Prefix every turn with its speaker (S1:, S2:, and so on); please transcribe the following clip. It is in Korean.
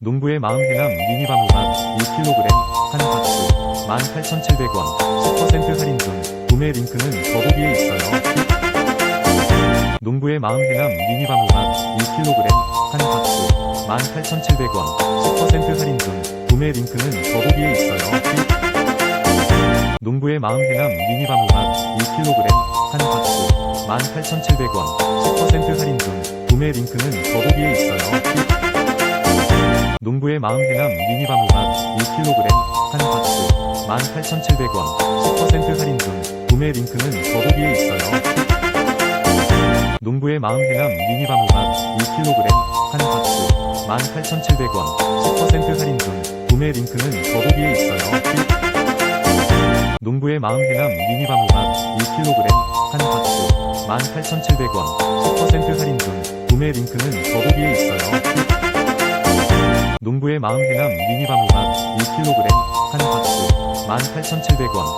S1: 농부의 마음 해남 미니 방울맛 1kg 한 박스 18,700원 10% 할인 중 구매 링크는 더보기에 있어요. 농부의 마음 해남 미니 방울맛 1kg 한 박스 18,700원 10% 할인 중 구매 링크는 더보기에 있어요. 농부의 마음 해남 미니 방울맛 1kg 한 박스 18,700원 10% 할인 중 구매 링크는 더보기에 있어요. 농부의 마음 해남 미니 방울맛 1kg 한 박스 18,700원 10% 할인 중 구매 링크는 더보기에 있어요. 농부의 마음 해남 미니 방울맛 1kg 한 박스 18,700원 10% 할인 중 구매 링크는 더보기에 있어요. 농부의 마음 해남 미니 방울맛 1kg 한 박스 18,700원 10% 할인 중 구매 링크는 더보기에 있어요. 농부의 마음 해남 미니 방울맛 1kg 한 박스 18,700원